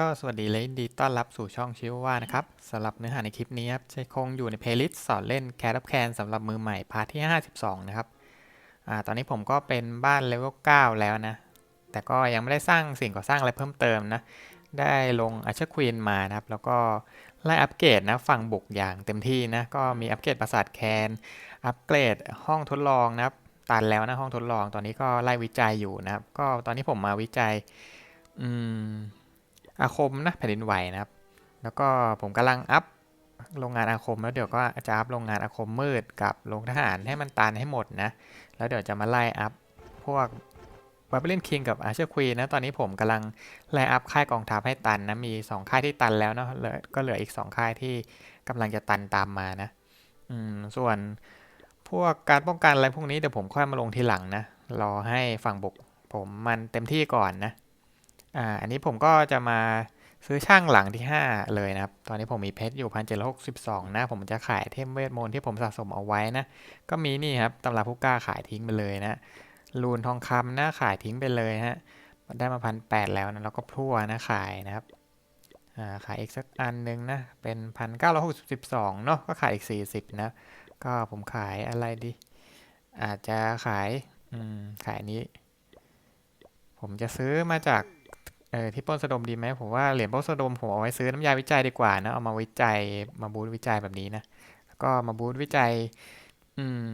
ก็สวัสดีและยินดีต้อนรับสู่ช่องชิวว่านะครับสำหรับเนื้อหาในคลิปนี้ครับจะคงอยู่ในเพลย์ลิสต์สอนเล่นแค t ับแคนสำหรับมือใหม่พาร์ทที่ 52 นะครับอ่าตอนนี้ผมก็เป็นบ้านเลเวล9แล้วนะ แต่ก็ยังไม่ได้สร้างสิ่งก่อสร้างอะไรเพิ่มเติมนะ ได้ลงอาชควีนมานะครับ แล้วก็ไล่อัปเกรดนะฝั่งบุกอย่างเต็มที่นะ ก็มีอัปเกรดปราสาทแคนอัปเกรดห้องทดลองนะครับตันแล้วนะห้องทดลองตอนนี้ก็ไล่วิจัยอยู่นะครับ ก็ตอนนี้ผมมาวิจัยอืม อาคมนะแผ่นดินไหวนะครับ แล้วก็ผมกำลังอัพโรงงานอาคม แล้วเดี๋ยวก็จะอัพโรงงานอาคมมืดกับโรงทหารให้มันตันให้หมดนะ แล้วเดี๋ยวจะมาไล่อัพพวกบ a บ y l ล n นคิงกับอาเชอร์ควีนนะตอนนี้ผมกำลังไล่อัพค่ายกองทัพให้ตันนะมี 2 ค่ายที่ตันแล้วเนาะเลือก็เหลืออีก 2 ค่ายที่กำลังจะตันตามมานะอืมส่วนพวกการป้องกันอะไรพวกนี้เดี๋ยวผมค่อยมาลงทีหลังนะรอให้ฝั่งบุกผมมันเต็มที่ก่อนนะ อ่าอันนี้ผมก็จะมาซื้อช่างหลังที่ 5 เลยนะครับ ตอนนี้ผมมีเพชรอยู่พันเจ็ดหกสิบสองนะ ผมจะขายเทมเวทมนต์ที่ผมสะสมเอาไว้นะ ก็มีนี่ครับตำราผู้กล้าขายทิ้งไปเลยนะรูนทองคำนะขายทิ้งไปเลยฮะได้มาพันแปดแล้วนะ แล้วก็พั่วนะขายนะครับอ่าขายอีกสักอันหนึงนะ เป็นพันเก้าร้อยหกสิบสองเนาะ ก็ขายอีกสี่สิบนะ ก็ผมขายอะไรดี อาจจะขาย อืม ขายนี้ ผมจะซื้อมาจาก เออที่ป้นสะดมดีไหมผมว่าเหรียญป้นสะดมผมเอาไว้ซื้อน้ำยาวิจัยดีกว่านะเอามาวิจัยมาบูตวิจัยแบบนี้นะแล้วก็มาบูตวิจัยอืม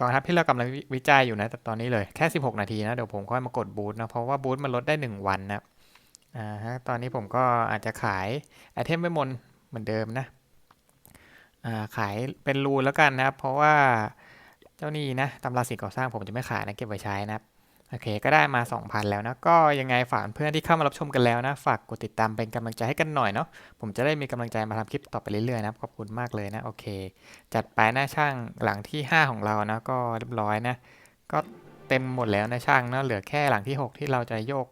กองทัพที่เรากำลังวิจัยอยู่นะแต่ตอนนี้เลยแค่ 16 นาทีนะเดี๋ยวผมค่อยมากดบูตนะเพราะว่าบูตมันลดได้ 1 วันนะอ่าฮะตอนนี้ผมก็อาจจะขายไอเทมเวทมนเหมือนเดิมนะอ่าขายเป็นรูแล้วกันนะครับเพราะว่าเจ้านี่นะตำราสิ่งก่อสร้างผมจะไม่ขายนะเก็บไว้ใช้นะครับ โอเค ก็ได้มา 2,000 แล้วนะ ก็ยังไงฝากเพื่อนที่เข้ามารับชมกันแล้วนะ ฝากกดติดตามเป็นกำลังใจให้กันหน่อยเนาะ ผมจะได้มีกำลังใจมาทำคลิปต่อไปเรื่อยๆนะ ขอบคุณมากเลยนะ โอเค จัดไปหน้าช่างหลังที่ 5 ของเรานะ ก็เรียบร้อยนะ ก็เต็มหมดแล้วนะช่างเนาะ เหลือแค่หลังที่ 6 ที่เราจะโยก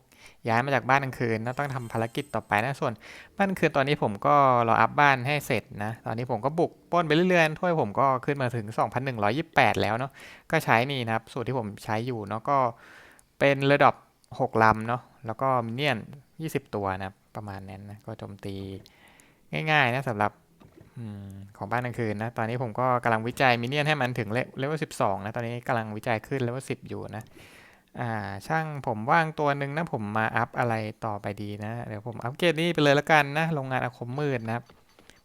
ย้ายมาจากบ้านกลางคืนนะต้องทำภารกิจต่อไปนะส่วน บ้านกลางคืนตอนนี้ผมก็รออัพบ้านให้เสร็จนะ ตอนนี้ผมก็บุกป้นไปเรื่อยๆถ้วยผมก็ขึ้นมาถึง 2,128 แล้วเนาะก็ใช้นี่นะครับ สูตรที่ผมใช้อยู่เนาะก็ เป็นเรือดอบหกลำเนาะแล้วก็มินเนี่ยนยี่สิบตัวนะประมาณนั้นนะก็โจมตีง่ายๆนะสำหรับอของบ้านกลางคืนนะ ตอนนี้ผมก็กำลังวิจัยมินเนี่ยนให้มันถึงเลเวลสิบสองนะ ตอนนี้กำลังวิจัยขึ้นเลเวลสิบอยู่นะ อ่า ช่างผมว่างตัวหนึ่งนะ ผมมาอัพอะไรต่อไปดีนะ เดี๋ยวผมอัพเกรดนี้ไปเลยแล้วกันนะ โรงงานอาคมมืดนะครับ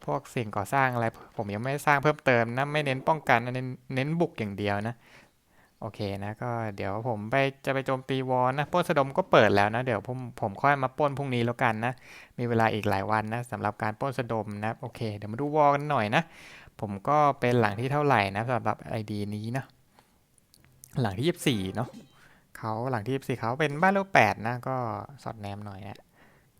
พวกสิ่งก่อสร้างอะไร ผมยังไม่สร้างเพิ่มเติมนะ ไม่เน้นป้องกันเน้นเน้นบุกอย่างเดียวนะ โอเคนะก็เดี๋ยวผมไปจะไปโจมตีวอลนะป้นสะดมก็เปิดแล้วนะ เดี๋ยวผมผมค่อยมาป้นพรุ่งนี้แล้วกันนะ มีเวลาอีกหลายวันนะสำหรับการป้นสะดมนะโอเคเดี๋ยวมาดูวอลกันหน่อยนะ ผมก็เป็นหลังที่เท่าไหร่นะสำหรับ ID นี้นะหลังที่ 24 เนาะเขาหลังที่ 24เขาเป็นบ้านเลขแปดนะก็สอดแนมหน่อยนะ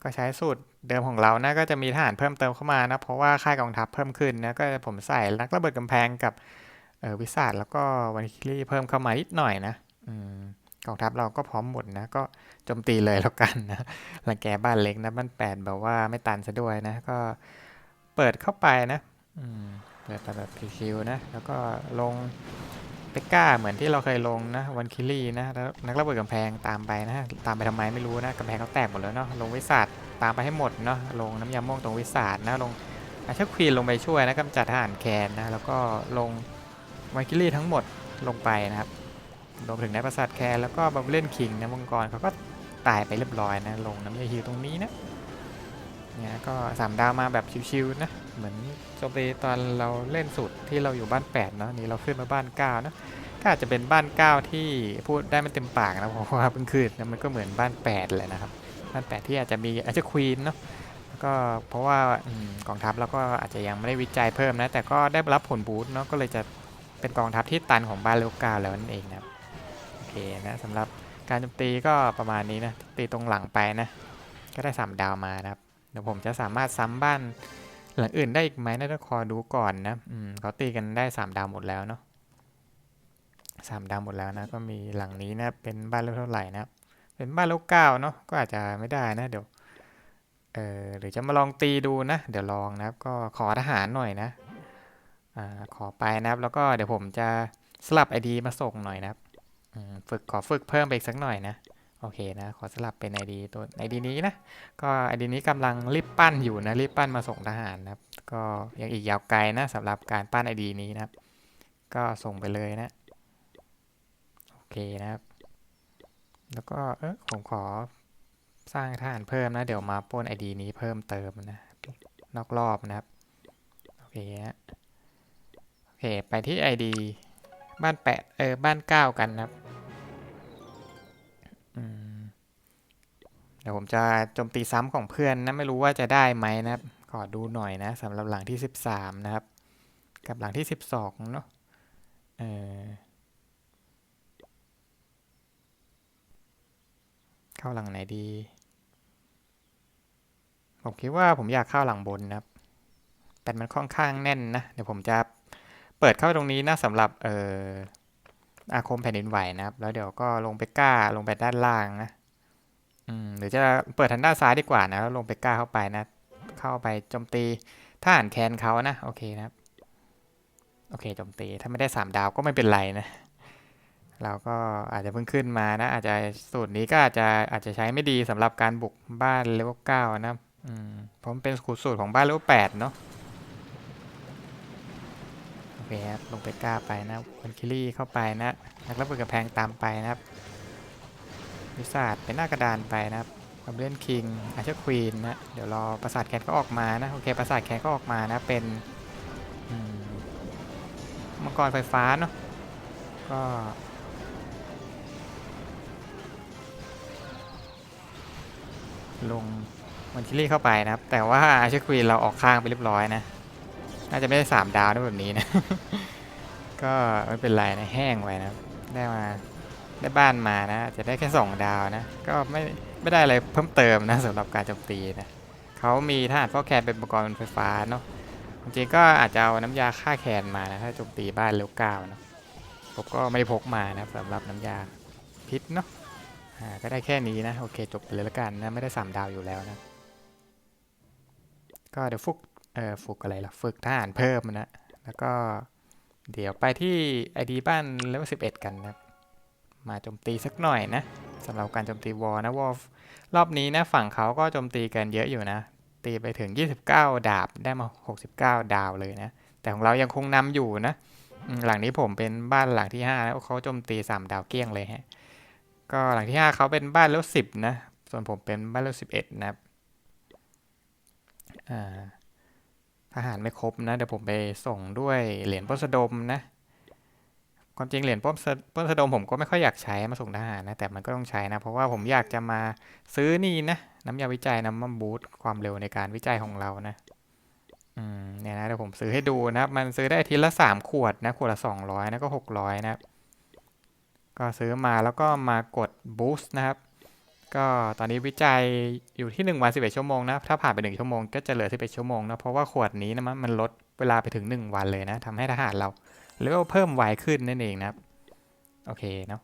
ก็ใช้สูตรเดิมของเรานะก็จะมีทหารเพิ่มเติมเข้ามานะเพราะว่าค่ายกองทัพเพิ่มขึ้นนะก็ผมใส่นักระเบิดกำแพงกับ วิสาดแล้วก็วันคิลี่เพิ่มเข้ามานิดหน่อยนะอกองทัพเราก็พร้อมหมดนะ ก็โจมตีเลยแล้วกันนะรังแกบ้านเล็กนะบ้านแปดแบบว่าไม่ตันซะด้วยนะ ก็เปิดเข้าไปนะเปิดแบบชิวๆนะ แล้วก็ลงเปก้าเหมือนที่เราเคยลงนะวันคิลี่นะแล้วนักระเบิดกำแพงตามไปนะตามไปทำไมไม่รู้นะกำแพงเขาแตกหมดแล้วเนาะลงวิสาดตามไปให้หมดเนาะลงน้ำยาม่วงตรงวิสาดนะลงอาชควีนลงไปช่วยนะกำจัดทหารแคนนะแล้วก็ลง ไวกิลี่ทั้งหมดลงไปนะครับรวมถึงในปราสาทแคร์แล้วก็บับเล่นคิงนะมังกรเขาก็ตายไปเรียบร้อยนะลงน้ำยาฮิวตรงนี้นะเนี่ยก็สามดาวมาแบบชิวๆนะเหมือนโจมตีตอนเราเล่นสุดที่เราอยู่บ้าน8เนาะนี่เราขึ้นมาบ้าน9นะก็อาจจะเป็นบ้าน 9 ที่พูดได้ไม่เต็มปากนะเพราะว่าเพิ่งขึ้นนะมันก็เหมือนบ้าน8เลยนะครับบ้าน8ที่อาจจะมีอาจจะควีนเนาะก็เพราะว่ากองทัพเราก็อาจจะยังไม่ได้วิจัยเพิ่มนะแต่ก็ได้รับผลบูสต์เนาะก็เลยจะ เป็นกองทัพที่ตันของบ้านเลวกาแล้วนั่นเองนะครับโอเคนะสำหรับการโจมตีก็ประมาณนี้นะตีตรงหลังไปนะก็ได้ 3 ดาวมานะครับเดี๋ยวผมจะสามารถซ้ำบ้านหลังอื่นได้อีกไหมน่าจะคอดูก่อนนะอืมเขาตีกันได้ 3 ดาวหมดแล้วเนาะสามดาวหมดแล้วนะก็มีหลังนี้นะเป็นบ้านเลวเท่าไหร่นะเป็นบ้านเลวเก้าเนาะก็อาจจะไม่ได้นะเดี๋ยวเออหรือจะมาลองตีดูนะ เดี๋ยวลองนะครับก็ขอทหารหน่อยนะ อ่าขอไปนะครับ แล้วก็เดี๋ยวผมจะสลับ ID มาส่งหน่อยนะครับฝึกขอฝึกเพิ่มไปอีกสักหน่อยนะ โอเคนะ ขอสลับเป็น ID ตัว ID นี้นะ ก็ ID นี้กำลังรีบปั้นอยู่นะรีบปั้นมาส่งทหารนะครับ ก็ยังอีกยาวไกลนะสำหรับการปั้น ID นี้นะครับ ก็ส่งไปเลยนะ โอเคนะครับ แล้วก็เออผมขอสร้างทหารเพิ่มนะ เดี๋ยวมาป้น ID นี้เพิ่มเติมนะนอกรอบนะครับ โอเคฮะ เค ไปที่ ID บ้านแปดเออ บ้านเก้ากันนะครับเดี๋ยวผมจะโจมตีซ้ำของเพื่อนนะ ไม่รู้ว่าจะได้ไหมนะครับ ขอดูหน่อยนะสำหรับหลังที่ 13 นะครับ กับหลังที่ 12 เนาะเออเข้าหลังไหนดี ผมคิดว่าผมอยากเข้าหลังบนนะครับ แต่มันค่อนข้างแน่นนะ เดี๋ยวผมจะ เปิดเข้าตรงนี้นะสำหรับเอ่ออาคมแผ่นดินไหวนะครับ แล้วเดี๋ยวก็ลงไปกล้าลงไปด้านล่างนะอืมหรือจะเปิดทางด้านซ้ายดีกว่านะแล้วลงไปกล้าเข้าไปนะ เข้าไปโจมตีทหารแคนเขานะโอเคนะครับ โอเคโจมตีถ้าไม่ได้สามดาวก็ไม่เป็นไรนะเราก็อาจจะเพิ่งขึ้นมานะ อาจจะสูตรนี้ก็อาจจะอาจจะใช้ไม่ดีสำหรับการบุกบ้านเลเวลเก้านะอืมเพราะมันเป็นสูตรของบ้านเลเวลแปดเนาะ เคครับลงไปกล้าไปนะวันคิลี่เข้าไปนะนักระเบิดกระแพงตามไปนะครับวิสาดเป็นหน้ากระดานไปนะครับกับเล่นคิงอาเชอร์ควีนนะเดี๋ยวรอประสาทแคนก็ออกมานะโอเคประสาทแคนก็ออกมานะเป็นมมังกรไฟฟ้าเนาะก็ลงมันคิลี่เข้าไปนะครับ แต่ว่าอาเชอร์ควีนเราออกข้างไปเรียบร้อยนะ น่าจะไม่ได้สามดาวด้วยแบบนี้นะ ก็ไม่เป็นไรนะแห้งไว้นะ ได้มาได้บ้านมานะจะได้แค่สองดาวนะ ก็ไม่ไม่ได้อะไรเพิ่มเติมนะสำหรับการโจมตีนะเขามีทหารพ่อแคนเป็นอุปกรณ์ไฟฟ้าเนาะจริงก็อาจจะเอาน้ำยาฆ่าแคนมานะถ้าโจมตีบ้านเร็วก้าเนะผมก็ไม่ได้พกมานะสำหรับน้ำยาพิษเนาะอ่าก็ได้แค่นี้นะ โอเคจบไปเลยละกันนะ ไม่ได้สามดาวอยู่แล้วนะ ก็เดี๋ยวฝึก เออฝึกอะไรล่ะ ฝึกทหารเพิ่มนะ แล้วก็เดี๋ยวไปที่ไอดีบ้านเลเวลสิบเอ็ดกันนะมาโจมตีสักหน่อยนะสำหรับการโจมตีวอลนะวอลรอบนี้นะฝั่งเขาก็โจมตีกันเยอะอยู่นะ ตีไปถึง 29 ดาบได้มา 69 ดาวเลยนะ แต่ของเรายังคงนำอยู่นะ หลังนี้ผมเป็นบ้านหลังที่5แล้วเขาโจมตี 3 ดาวเกลี้ยงเลยฮะก็หลังที่ 5 เขาเป็นบ้านเลเวล10 นะ ส่วนผมเป็นบ้านเลเวล11นะครับอ่า ทหารไม่ครบนะ เดี๋ยวผมไปส่งด้วยเหรียญป้นสะดมนะ ความจริงเหรียญป้นป้นสะดมผมก็ไม่ค่อยอยากใช้มาส่งทหารนะ แต่มันก็ต้องใช้นะ เพราะว่าผมอยากจะมาซื้อนี่นะน้ำยาวิจัยน้ำมันบูสต์ความเร็วในการวิจัยของเรานะอืมเนี่ยนะเดี๋ยวผมซื้อให้ดูนะครับมันซื้อได้ทีละสามขวดนะขวดละสองร้อยนะก็หกร้อยนะก็ซื้อมาแล้วก็มากดบูสต์นะครับ ก็ตอนนี้วิจัยอยู่ที่1วัน11 ชั่วโมงนะถ้าผ่านไป 1 ชั่วโมงก็จะเหลือ 11 ชั่วโมงนะเพราะว่าขวดนี้นะมันลดเวลาไปถึง 1 วันเลยนะทำให้ทหารเราเลเวลเพิ่มไวขึ้นนั่นเองนะโอเคเนาะ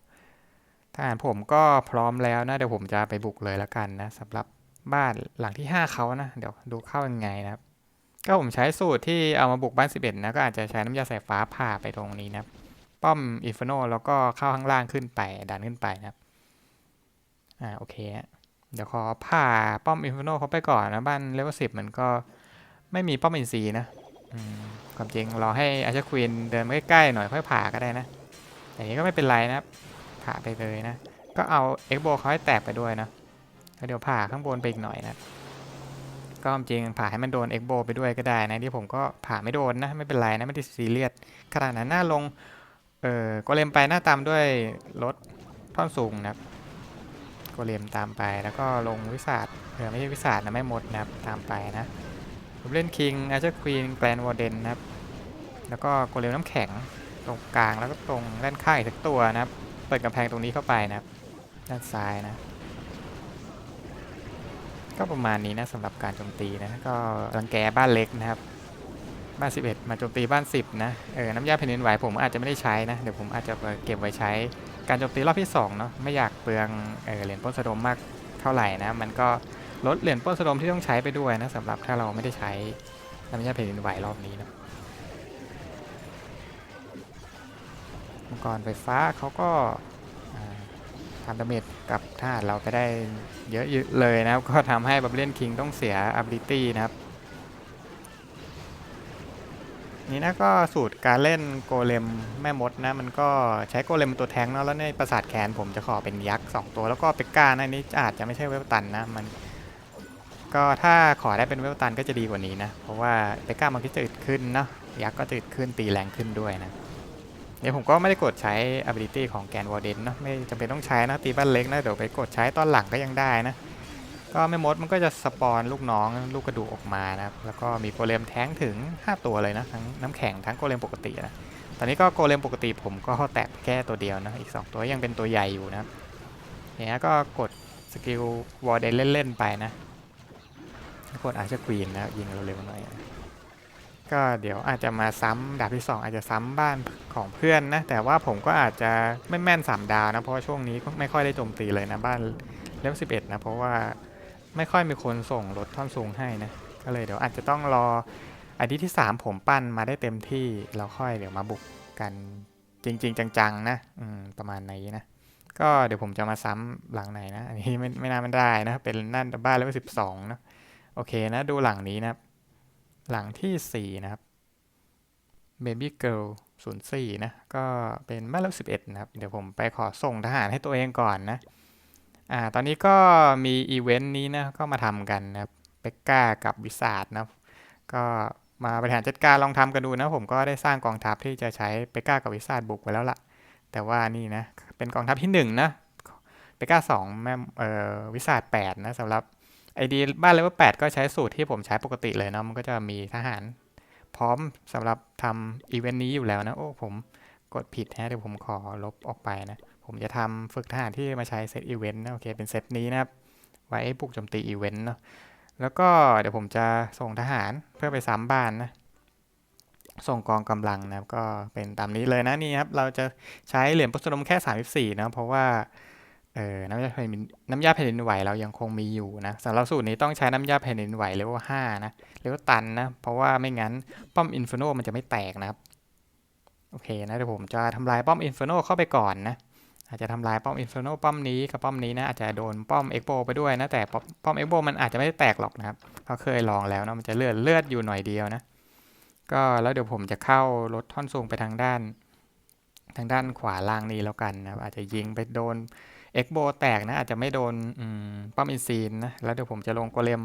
ทหารผมก็พร้อมแล้วนะเดี๋ยวผมจะไปบุกเลยแล้วกันนะสำหรับบ้านหลังที่ 5เขานะเดี๋ยวดูเข้ายังไงนะครับ ก็ผมใช้สูตรที่เอามาบุกบ้าน 11 นะก็อาจจะใช้น้ำยาสายฟ้าผ่าไปตรงนี้นะป้อมอิฟโนแล้วก็เข้าข้างล่างขึ้นไปดันขึ้นไปนะครับ อ่าโอเคฮะเดี๋ยวขอผ่าป้อมอินฟโนเขาไปก่อนนะ บ้านเลเวลสิบมันก็ไม่มีป้อมอินซีนะอืมความจริงรอให้อาชควีนเดินมาใกล้ๆหน่อยค่อยผ่าก็ได้นะแต่างนี้ก็ไม่เป็นไรนะผ่าไปเลยนะ ก็เอาเอ็กโบเขาให้แตกไปด้วยนะแล้วเดี๋ยวผ่าข้างบนไปอีกหน่อยนะก็ความจริงผ่าให้มันโดนเอ็กโบไปด้วยก็ได้นะที่ผมก็ผ่าไม่โดนนะไม่เป็นไรนะไม่ได้ซีเรียสขนาดนั้นหน้าลงเออก็เลมไปหน้าตามด้วยรถท่อนสูงนะ ครับก็เลมตามไปแล้วก็ลงวิสาดเออไม่ใช่วิสาดนะไม่หมดนะครับตามไปนะผมเล่นคิงอาจจะควีนแกรนวอร์เดนนะครับแล้วก็โกเลมน้ำแข็งตรงกลางแล้วก็ตรงด้านข้างอีกสักตัวนะครับเปิดกำแพงตรงนี้เข้าไปนะครับด้านซ้ายนะก็ประมาณนี้นะสำหรับการโจมตีนะก็รังแกบ้านเล็กนะครับ บ้าน 11 มาโจมตีบ้าน 10 นะเออน้ำยาแผ่นดินไหวผมอาจจะไม่ได้ใช้นะ เดี๋ยวผมอาจจะเก็บไว้ใช้ การโจมตีรอบที่2เนาะไม่อยากเปลืองเออเหรียญป้นสะดมมากเท่าไหร่นะ มันก็ลดเหรียญป้นสะดมที่ต้องใช้ไปด้วยนะสำหรับถ้าเราไม่ได้ใช้น้ำยาแผ่นดินไหวรอบนี้เนาะมังกรไฟฟ้าเขาก็ทำดาเมจกับทหารเราไปได้เยอะเลยนะครับ ก็ทำให้บับเลียนคิงต้องเสีย ability นะครับ นี่นะก็สูตรการเล่นโกเลมแม่มดนะ มันก็ใช้โกเลมเป็นตัวแทงเนาะแล้วในประสาทแขนผมจะขอเป็นยักษ์สองตัวแล้วก็เปกก้านะนนี้อาจจะไม่ใช่เวลตันนะมัน ก็ถ้าขอได้เป็นเวลตันก็จะดีกว่านี้นะ เพราะว่าเปกก้ามันก็จะอึดขึ้นเนาะยักษ์ก็จะอึดขึ้นตีแรงขึ้นด้วยนะเดี๋ยวผมก็ไม่ได้กดใช้ ability ของแกนวอร์เดนเนาะไม่จำเป็นต้องใช้นะตีบ้านเล็กนะเดี๋ยวไปกดใช้ตอนหลังก็ยังได้นะ ก็แม่มดมันก็จะสปอนลูกน้องลูกกระดูกออกมานะครับ แล้วก็มีโกเลมแท้งถึง 5 ตัวเลยนะ ทั้งน้ำแข็งทั้งโกเลมปกตินะ ตอนนี้ก็โกเลมปกติผมก็แตะแค่ตัวเดียวนะ อีก 2 ตัวยังเป็นตัวใหญ่อยู่นะครับอย่างนี้ก็กดสกิลวอร์เดนเล่นๆไปนะ กดอาร์เชอร์ควีนนะยิงเร็วๆหน่อยก็เดี๋ยวอาจจะมาซ้ำดาบที่ 2 อาจจะซ้ำบ้านของเพื่อนนะ แต่ว่าผมก็อาจจะไม่แม่น 3 ดาวนะ เพราะช่วงนี้ไม่ค่อยได้โจมตีเลยนะบ้านเลเวล11นะ เพราะว่า ไม่ค่อยมีคนส่งรถท่อนสูงให้นะ ก็เลยเดี๋ยวอาจจะต้องรออาทิตย์ที่ 3 ผมปั้นมาได้เต็มที่เราค่อยเดี๋ยวมาบุกกันจริง ๆ จังๆ นะอืมประมาณนี้นะ ก็เดี๋ยวผมจะมาซ้ำหลังไหนนะ อันนี้ไม่ไม่น่ามันได้นะ เป็นนั่นบ้านเลเวล12นะ โอเคนะ ดูหลังนี้นะหลังที่ 4 นะครับ Baby Girl 04 นะ ก็เป็นบ้านเลข11 นะครับ เดี๋ยวผมไปขอส่งทหารให้ตัวเองก่อนนะ อ่าตอนนี้ก็มีอีเวนต์นี้นะก็มาทำกันนะครับเบกก้ากับวิสาดนะก็มาบริหารจัดการลองทำกันดูนะผมก็ได้สร้างกองทัพที่จะใช้เบกก้ากับวิสาดบุกไว้แล้วล่ะ แต่ว่านี่นะเป็นกองทัพที่1นะเบกก้า2แม่เอ่อวิสาด8นะสำหรับไอดีบ้านเลเวล8ก็ใช้สูตรที่ผมใช้ปกติเลยเนาะมันก็จะมีทหารพร้อมสำหรับทำอีเวนต์นี้อยู่แล้วนะ โอ้ผมกดผิดฮะเดี๋ยวผมขอลบออกไปนะ ผมจะทำฝึกทหารที่มาใช้เซตอีเวนต์นะโอเคเป็นเซตนี้นะครับ ไว้บุกโจมตีอีเวนต์เนาะแล้วก็เดี๋ยวผมจะส่งทหารเพื่อไปซ้ำบ้านนะส่งกองกำลังนะครับก็เป็นตามนี้เลยนะนี่ครับเราจะใช้เหรียญพุทธนมแค่ 34นะเพราะว่าเออน้ำยาแผ่นดินน้ำยาแผ่นดินไหวเรายังคงมีอยู่นะสำหรับสูตรนี้ต้องใช้น้ำยาแผ่นดินไหวเลเวลห้านะเลเวลตันนะเพราะว่าไม่งั้นป้อมอินฟิโนมันจะไม่แตกนะครับโอเคนะเดี๋ยวผมจะทำลายป้อมอินฟิโนเข้าไปก่อนนะ อาจจะทำลายป้อมอินฟิโนป้อมนี้กับป้อมนี้นะอาจจะโดนป้อมเอ็กโบไปด้วยนะแต่ป้อมเอ็กโบมันอาจจะไม่ได้แตกหรอกนะครับเขาเคยลองแล้วนะมันจะเลือดเลือดอยู่หน่อยเดียวนะก็แล้วเดี๋ยวผมจะเข้ารถท่อนสูงไปทางด้าน ทางด้านขวาล่างนี้แล้วกันนะอาจจะยิงไปโดนเอ็กโบแตกนะอาจจะไม่โดนป้อมอินซีนนะแล้วเดี๋ยวผมจะลงโกเลม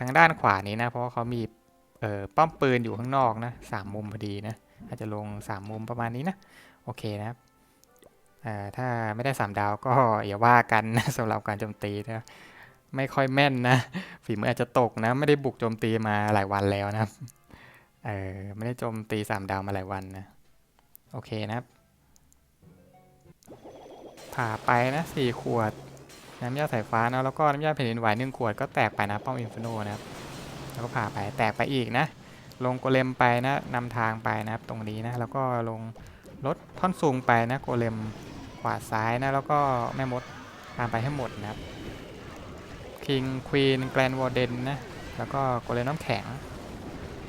ทางด้านขวานี้นะเพราะเขามีเอ่อป้อมปืนอยู่ข้างนอกนะสามมุมพอดีนะอาจจะลงสามมุมประมาณนี้นะโอเคนะครับ ถ้าไม่ได้สามดาวก็อย่าว่ากันนะสำหรับการโจมตีนะไม่ค่อยแม่นนะฝีมืออาจจะตกนะ ไม่ได้บุกโจมตีมาหลายวันแล้วนะครับเออไม่ได้โจมตีสามดาวมาหลายวันนะโอเคนะครับ ผ่าไปนะสี่ขวด น้ำยาสายฟ้านะแล้วก็น้ำยาแผ่นดินไหวหนึ่งขวดก็แตกไปนะป้อมอินฟิโนนะครับ แล้วก็ผ่าไปแตกไปอีกนะ ลงโกเลมไปนะนำทางไปนะครับตรงนี้นะ แล้วก็ลงรถท่อนสูงไปนะโกเลม ขวาซ้ายนะ แล้วก็แม่มดตามไปให้หมดนะครับคิงควีนแกรนวอร์เดนนะ แล้วก็โกเลมน้ำแข็ง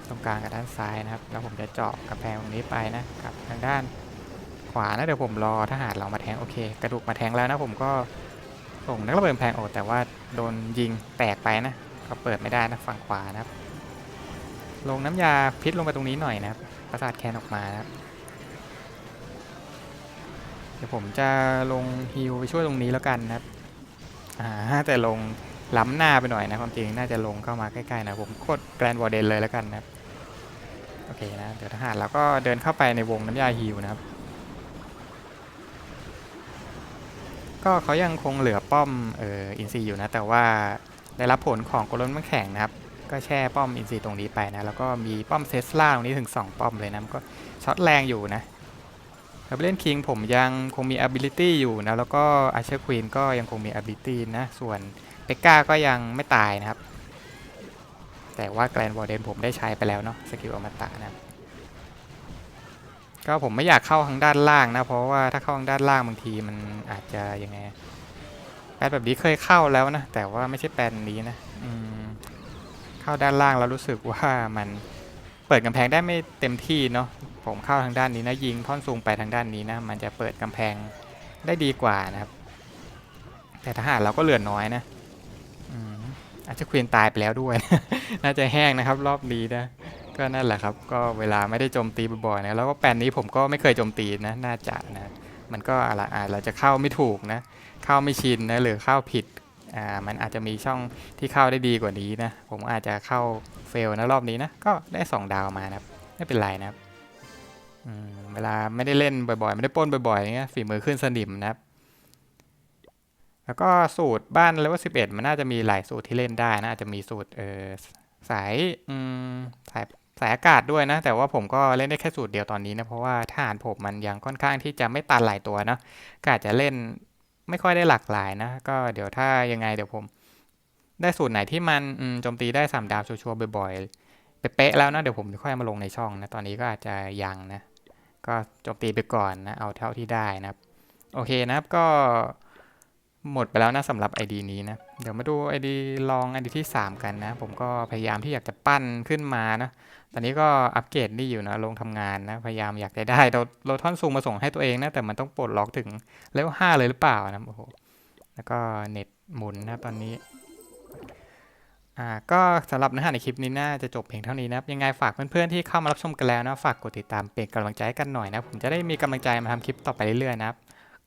ตรงกลางกับด้านซ้ายนะครับ แล้วผมจะเจาะกระแพงตรงนี้ไปนะกับทางด้านขวานะเดี๋ยวผมรอทหารเรามาแทงโอเค กระดูกมาแทงแล้วนะผมก็ส่งนักระเบิดแพงโอแต่ว่าโดนยิงแตกไปนะ ก็เปิดไม่ได้นะฝั่งขวานะครับ ลงน้ำยาพิษลงไปตรงนี้หน่อยนะครับ ประสาทแคนออกมานะครับ เดี๋ยวผมจะลงฮิวไปช่วยตรงนี้แล้วกันนะครับอ่าแต่ลงล้ำหน้าไปหน่อยนะความจริงน่าจะลงเข้ามาใกล้ๆนะผมกดแกรนวอร์เดนเลยแล้วกันนะครับโอเคนะเดี๋ยวทหารเราก็เดินเข้าไปในวงน้ำยาฮิวนะครับ ก็เขายังคงเหลือป้อมเอ่ออินซีอยู่นะแต่ว่าได้รับผลของกลน้ำแข็งนะครับ ก็แช่ป้อมอินซีตรงนี้ไปนะแล้วก็มีป้อมเซสลาตรงนี้ถึง 2 ป้อมเลยนะมันก็ช็อตแรงอยู่นะ แล้วเล่นคิงผมยังคงมี ability อยู่นะ แล้วก็อาเชอร์ควีนก็ยังคงมี ability นะ ส่วนเปกก้าก็ยังไม่ตายนะครับ แต่ว่าแกรนวอร์เดนผมได้ใช้ไปแล้วเนาะสกิลอมตะนะก็ผมไม่อยากเข้าทางด้านล่างนะ เพราะว่าถ้าเข้าทางด้านล่างบางทีมันอาจจะยังไงแปลนแบบนี้เคยเข้าแล้วนะ แต่ว่าไม่ใช่แปนนี้นะอืมเข้าด้านล่างแล้วรู้สึกว่ามันเปิดกำแพงได้ไม่เต็มที่เนาะ ผมเข้าทางด้านนี้นะยิงท่อนสูงไปทางด้านนี้นะ มันจะเปิดกำแพงได้ดีกว่านะครับ แต่ทหารเราก็เหลือน้อยนะอืมอาจจะควีนตายไปแล้วด้วย น่าจะแห้งนะครับ รอบนี้นะ ก็นั่นแหละครับ ก็เวลาไม่ได้โจมตีบ่อยๆนะแล้วก็แปนนี้ผมก็ไม่เคยโจมตีนะน่าจะนะมันก็อะไรอาเราจะเข้าไม่ถูกนะ เข้าไม่ชินนะหรือเข้าผิดอ่ามันอาจจะมีช่องที่เข้าได้ดีกว่านี้นะ ผมอาจจะเข้าเฟลนะรอบนี้นะ ก็ได้สองดาวมานะครับ ไม่เป็นไรนะครับ เวลาไม่ได้เล่นบ่อยๆ ไม่ได้ป้นบ่อยๆอย่างเงี้ยฝีมือขึ้นสนิมนะครับ แล้วก็สูตรบ้านเลเวล11มันน่าจะมีหลายสูตรที่เล่นได้นะอาจจะมีสูตรเออสายอืมสายสายอากาศด้วยนะ แต่ว่าผมก็เล่นได้แค่สูตรเดียวตอนนี้นะ เพราะว่าทหารผมมันยังค่อนข้างที่จะไม่ตันหลายตัวเนอะก็อาจจะเล่นไม่ค่อยได้หลากหลายนะ ก็เดี๋ยวถ้ายังไงเดี๋ยวผม ได้สูตรไหนที่มันโจมตีได้สามดาวชัวร์ๆบ่อยๆเป๊ะๆแล้วนะเดี๋ยวผมค่อยมาลงในช่องนะตอนนี้ก็อาจจะยังนะ ก็โจมตีไปก่อนนะ เอาเท่าที่ได้นะครับ โอเคนะครับก็หมดไปแล้วนะสำหรับ ID นี้นะ เดี๋ยวมาดู ID ลอง ID ที่ 3 กันนะ ผมก็พยายามที่อยากจะปั้นขึ้นมานะ ตอนนี้ก็อัปเกรดนี่อยู่นะ ลงทำงานนะ พยายามอยากได้ได้เราเราท่อนซูมมาส่งให้ตัวเองนะ แต่มันต้องปลดล็อกถึงเลเวล5เลยหรือเปล่านะ โอ้โห แล้วก็เน็ตหมุนนะตอนนี้ อ่าก็สำหรับเนื้อหาในคลิปนี้น่าจะจบเพียงเท่านี้นะครับยังไงฝากเพื่อนๆที่เข้ามารับชมกันแล้วนะฝากกดติดตามเป็นกำลังใจกันหน่อยนะผมจะได้มีกำลังใจมาทำคลิปต่อไปเรื่อยๆนะครับ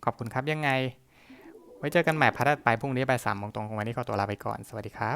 ขอบคุณครับยังไง ไว้เจอกันใหม่พาร์ทถัดไปพรุ่งนี้บ่ายสามโมงตรงวันนี้ขอตัวลาไปก่อนสวัสดีครับ